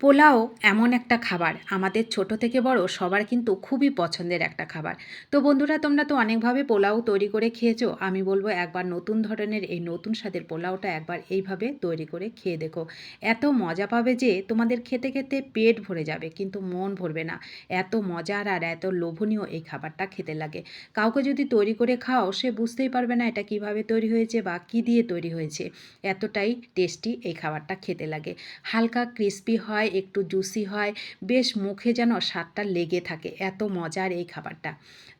পোলাও এমন একটা খাবার। আমাদের ছোট থেকে বড় সবার কিন্তু খুবই পছন্দের একটা খাবার। তো বন্ধুরা, তোমরা তো অনেকভাবে পোলাও তৈরি করে খেয়েছো। আমি বলব একবার নতুন ধরনের এই নতুন স্বাদের পোলাওটা একবার এইভাবে তৈরি করে খেয়ে দেখো। এত মজা পাবে যে তোমাদের খেতে খেতে পেট ভরে যাবে, কিন্তু মন ভরবে না। এত মজার আর এত লোভনীয় এই খাবারটা খেতে লাগে। কাউকে যদি তৈরি করে খাও সে বুঝতেই পারবে না এটা কীভাবে তৈরি হয়েছে বা কী দিয়ে তৈরি হয়েছে। এতটাই টেস্টি এই খাবারটা খেতে লাগে। হালকা ক্রিস্পি হয় একটু জুসি হয়, বেশ মুখে যেন স্বাদটা লেগে থাকে, এত মজার এই খাবারটা।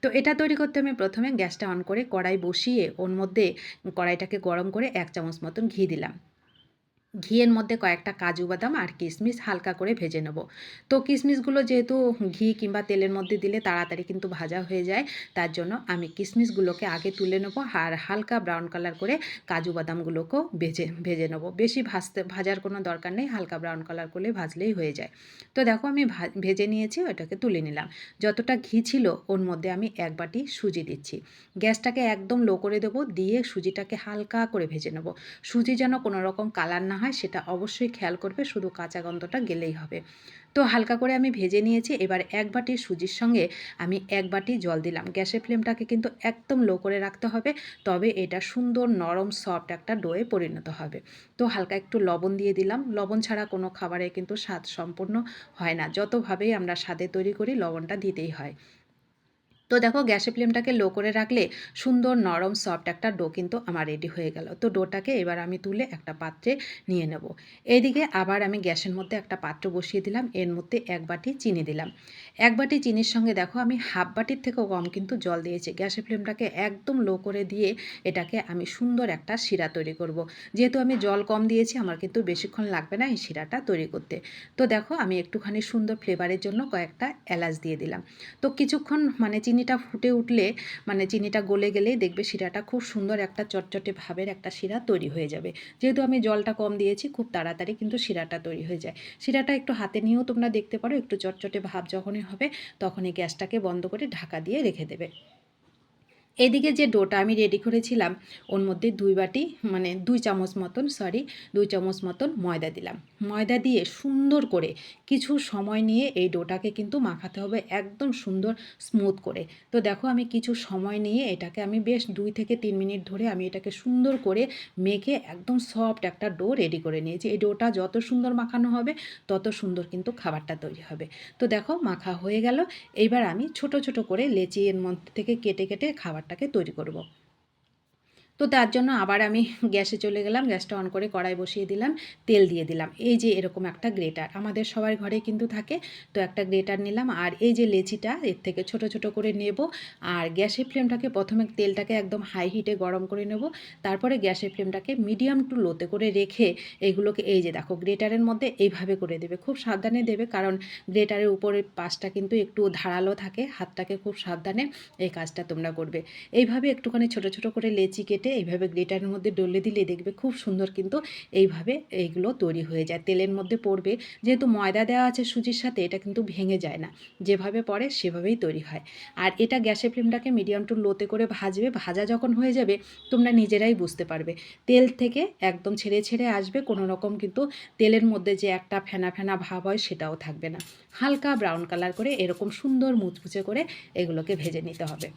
তো এটা তৈরি করতে আমি প্রথমে গ্যাসটা অন করে কড়াই বসিয়ে, ওর মধ্যে কড়াইটাকে গরম করে এক চামচ মতন ঘি দিলাম। ঘিয়ের মধ্যে কয়েকটা কাজু বাদাম আর কিশমিশ হালকা করে ভেজে নেব। তো কিশমিশগুলো যেহেতু ঘি কিংবা তেলের মধ্যে দিলে তাড়াতাড়ি কিন্তু ভাজা হয়ে যায়, তার জন্য আমি কিশমিশগুলোকে আগে তুলে নেব আর হালকা ব্রাউন কালার করে কাজু বাদামগুলোকেও ভেজে ভেজে নেব। বেশি ভাজতে, ভাজার কোনো দরকার নেই, হালকা ব্রাউন কালার করলে ভাজলেই হয়ে যায়। তো দেখো আমি ভেজে নিয়েছি, ওটাকে তুলে নিলাম। যতটা ঘি ছিল ওর মধ্যে আমি এক বাটি সুজি দিচ্ছি। গ্যাসটাকে একদম লো করে দেবো, দিয়ে সুজিটাকে হালকা করে ভেজে নেব। সুজি যেন কোনো রকম কালার না হয় সেটা অবশ্যই খেয়াল করবে, শুধু কাঁচা গন্ধটা গেলেই হবে। তো হালকা করে আমি ভেজে নিয়েছি, এবার এক বাটি সুজির সঙ্গে আমি এক বাটি জল দিলাম। গ্যাসের ফ্লেমটাকে কিন্তু একদম লো করে রাখতে হবে, তবে এটা সুন্দর নরম সফট একটা ডোয়ে পরিণত হবে। তো হালকা একটু লবণ দিয়ে দিলাম। লবণ ছাড়া কোনো খাবারে কিন্তু স্বাদ সম্পূর্ণ হয় না। যতভাবেই আমরা স্বাদে তৈরি করি, লবণটা দিতেই হয়। তো দেখো গ্যাসের ফ্লেমটাকে লো করে রাখলে সুন্দর নরম সফট একটা ডো কিন্তু আমার রেডি হয়ে গেল। তো ডোটাকে এবার আমি তুলে একটা পাত্রে নিয়ে নেব। এইদিকে আবার আমি গ্যাসের মধ্যে একটা পাত্র বসিয়ে দিলাম। এর মধ্যে এক বাটি চিনি দিলাম। এক বাটি চিনির সঙ্গে দেখো, আমি হাফ বাটির থেকেও কম কিন্তু জল দিয়েছি। গ্যাসের ফ্লেমটাকে একদম লো করে দিয়ে এটাকে আমি সুন্দর একটা শিরা তৈরি করব। যেহেতু আমি জল কম দিয়েছি, আমার কিন্তু বেশিক্ষণ লাগবে না এই শিরাটা তৈরি করতে। তো দেখো, আমি একটুখানি সুন্দর ফ্লেভারের জন্য কয়েকটা এলাচ দিয়ে দিলাম। তো কিছুক্ষণ মানে চিনিটা ফুটে উঠলে মানে চিনিটা গলে গেলেই দেখবে শিরাটা খুব সুন্দর একটা চটচটে ভাবের একটা শিরা তৈরি হয়ে যাবে। যেহেতু আমি জলটা কম দিয়েছি, খুব তাড়াতাড়ি কিন্তু শিরাটা তৈরি হয়ে যায়। শিরাটা একটু হাতে নিয়েও তোমরা দেখতে পারো, একটু চটচটে ভাব যখনই হবে তখন এই গ্যাসটাকে বন্ধ করে ঢাকা দিয়ে রেখে দেবে। এদিকে যে ডোটা আমি রেডি করেছিলাম, ওর মধ্যে দুই বাটি মানে দুই চামচ মতন সরি দুই চামচ মতন ময়দা দিলাম। ময়দা দিয়ে সুন্দর করে কিছু সময় নিয়ে এই ডোটাকে কিন্তু মাখাতে হবে, একদম সুন্দর স্মুথ করে। তো দেখো আমি কিছু সময় নিয়ে এটাকে আমি বেশ দুই থেকে তিন মিনিট ধরে আমি এটাকে সুন্দর করে মেখে একদম সফট একটা ডো রেডি করে নিয়েছি। এই ডোটা যত সুন্দর মাখানো হবে, তত সুন্দর কিন্তু খাবারটা তৈরি হবে। তো দেখো মাখা হয়ে গেল এইবার আমি ছোট ছোট করে লেচি এর মধ্যে থেকে কেটে কেটে খাবার খাবারটাকে তৈরি করব। তো তার জন্য আবার আমি গ্যাসে চলে গেলাম, গ্যাসটা অন করে কড়াই বসিয়ে দিলাম, তেল দিয়ে দিলাম। এই যে এরকম একটা গ্রেটার, আমাদের সবার ঘরে কিন্তু থাকে। তো একটা গ্রেটার নিলাম আর এই যে লেচিটা, এর থেকে ছোট ছোট করে নেব আর গ্যাসের ফ্লেমটাকে প্রথমে তেলটাকে একদম হাই হিটে গরম করে নেব। তারপরে গ্যাসের ফ্লেমটাকে মিডিয়াম টু লোতে করে রেখে এগুলোকে এই যে দেখো গ্রেটারের মধ্যে এইভাবে করে দেবে। খুব সাবধানে দেবে কারণ গ্রেটারের উপরের পাশটা কিন্তু একটু ধারালো থাকে, হাতটাকে খুব সাবধানে এই কাজটা তোমরা করবে। এইভাবে একটুখানি ছোট ছোট করে লেচি কেটে এইভাবে গ্রেটারের মধ্যে ডলে দিলে দেখবে খুব সুন্দর কিন্তু এইভাবে এইগুলো তৈরি হয়ে যায়। তেলের মধ্যে পড়বে, যেহেতু ময়দা দেওয়া আছে সুজির সাথে এটা কিন্তু ভেঙে যায় না। যেভাবে পড়ে সেভাবেই তৈরি হয়। আর এটা গ্যাসের ফ্লেমটাকে মিডিয়াম টু লোতে করে ভাজবে, ভাজা যখন হয়ে যাবে তোমরা নিজেরাই বুঝতে পারবে। তেল থেকে একদম ছেড়ে ছেড়ে আসবে, কোনো রকম কিন্তু তেলের মধ্যে যে একটা ফেনা ফেনা ভাব হয় সেটাও থাকবে না। হালকা ব্রাউন কালার করে এরকম সুন্দর মুচমুচে করে এগুলোকে ভেজে নিতে হবে।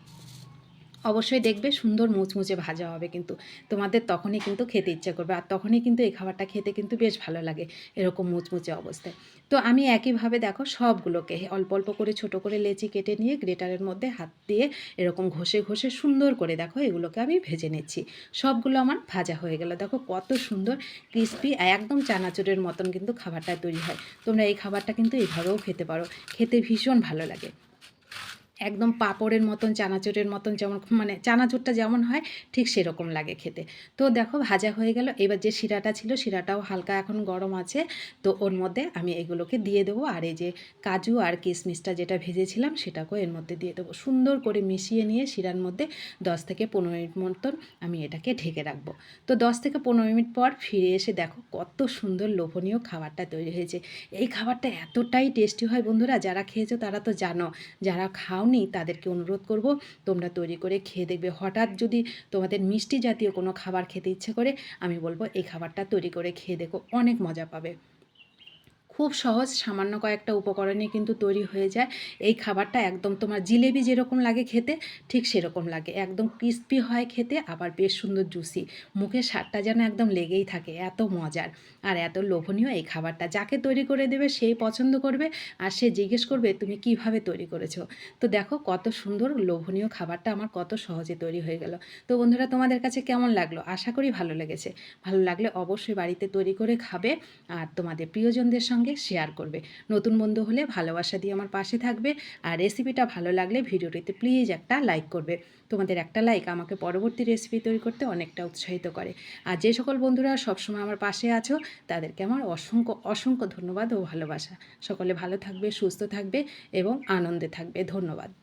অবশ্যই দেখবে সুন্দর মুচমুচে ভাজা হবে কিন্তু। তোমাদের তখনই কিন্তু খেতে ইচ্ছা করবে আর তখনই কিন্তু এই খাবারটা খেতে কিন্তু বেশ ভালো লাগে এরকম মুচমুচে অবস্থায়। তো আমি একইভাবে দেখো সবগুলোকে অল্প অল্প করে ছোট করে লেচি কেটে নিয়ে গ্রেটারের মধ্যে হাত দিয়ে এরকম ঘষে ঘষে সুন্দর করে দেখো এগুলোকে আমি ভেজে নিচ্ছি। সবগুলো আমার ভাজা হয়ে গেল। দেখো কত সুন্দর ক্রিস্পি একদম চানাচুরের মতন কিন্তু খাবারটা তৈরি হয়। তোমরা এই খাবারটা কিন্তু এইভাবেও খেতে পারো। খেতে ভীষণ ভালো লাগে। একদম পাঁপড়ের মতন, চানাচুরের মতন যেমন মানে চানাচুরটা যেমন হয়, ঠিক সেরকম লাগে খেতে। তো দেখো ভাজা হয়ে গেল। এবার যে শিরাটা ছিল, শিরাটাও হালকা এখন গরম আছে। তো ওর মধ্যে আমি এগুলোকে দিয়ে দেবো। আর এই যে কাজু আর কিশমিশটা যেটা ভেজেছিলাম, সেটাকেও এর মধ্যে দিয়ে দেবো। সুন্দর করে মিশিয়ে নিয়ে শিরার মধ্যে দশ থেকে পনেরো মিনিট মতন আমি এটাকে ঢেকে রাখব। তো দশ থেকে পনেরো মিনিট পর ফিরে এসে দেখো কত সুন্দর লোভনীয় খাবারটা তৈরি হয়েছে। এই খাবারটা এতটাই টেস্টি হয় বন্ধুরা, যারা খেয়েছো তারা তো জানো, যারা খাওনি খাওনি তাদেরকে অনুরোধ করব, তোমরা তৈরি করে খেয়ে দেখবে। হঠাৎ যদি তোমাদের মিষ্টি জাতীয় কোনো খাবার খেতে ইচ্ছে করে, আমি বলব এই খাবারটা তৈরি করে খেয়ে দেখো, অনেক মজা পাবে। খুব সহজ, সামান্য কয়েকটা উপকরণে কিন্তু তৈরি হয়ে যায়। এই খাবারটা একদম তোমার জিলেবি যেরকম লাগে খেতে, ঠিক সেরকম লাগে। একদম ক্রিস্পি হয় খেতে, আবার বেশ সুন্দর জুসি মুখের স্বাদটা যেন একদম লেগেই থাকে, এত মজার। আর এত লোভনীয় এই খাবারটা। যাকে তৈরি করে দেবে, সেই পছন্দ করবে, আর সে জিজ্ঞেস করবে, তুমি কীভাবে তৈরি করেছ? তো দেখো, কত সুন্দর, লোভনীয় খাবারটা আমার কত সহজে তৈরি হয়ে গেল। তো বন্ধুরা, তোমাদের কাছে কেমন লাগল? আশা করি ভালো লেগেছে। ভালো লাগলে অবশ্যই বাড়িতে তৈরি করে খাবে। আর তোমাদের প্রিয়জনদের সঙ্গে শেয়ার করবে। নতুন বন্ধু হলে ভালোবাসা দিয়ে আমার পাশে থাকবে আর রেসিপিটা ভালো লাগলে ভিডিওটিতে প্লিজ একটা লাইক করবে। তোমাদের একটা লাইক আমাকে পরবর্তী রেসিপি তৈরি করতে অনেকটা উৎসাহিত করে। আর যে সকল বন্ধুরা সবসময় আমার পাশে আছো, তাদেরকে আমার অসংখ্য অসংখ্য ধন্যবাদ ও ভালোবাসা। সকলে ভালো থাকবে, সুস্থ থাকবে এবং আনন্দে থাকবে। ধন্যবাদ।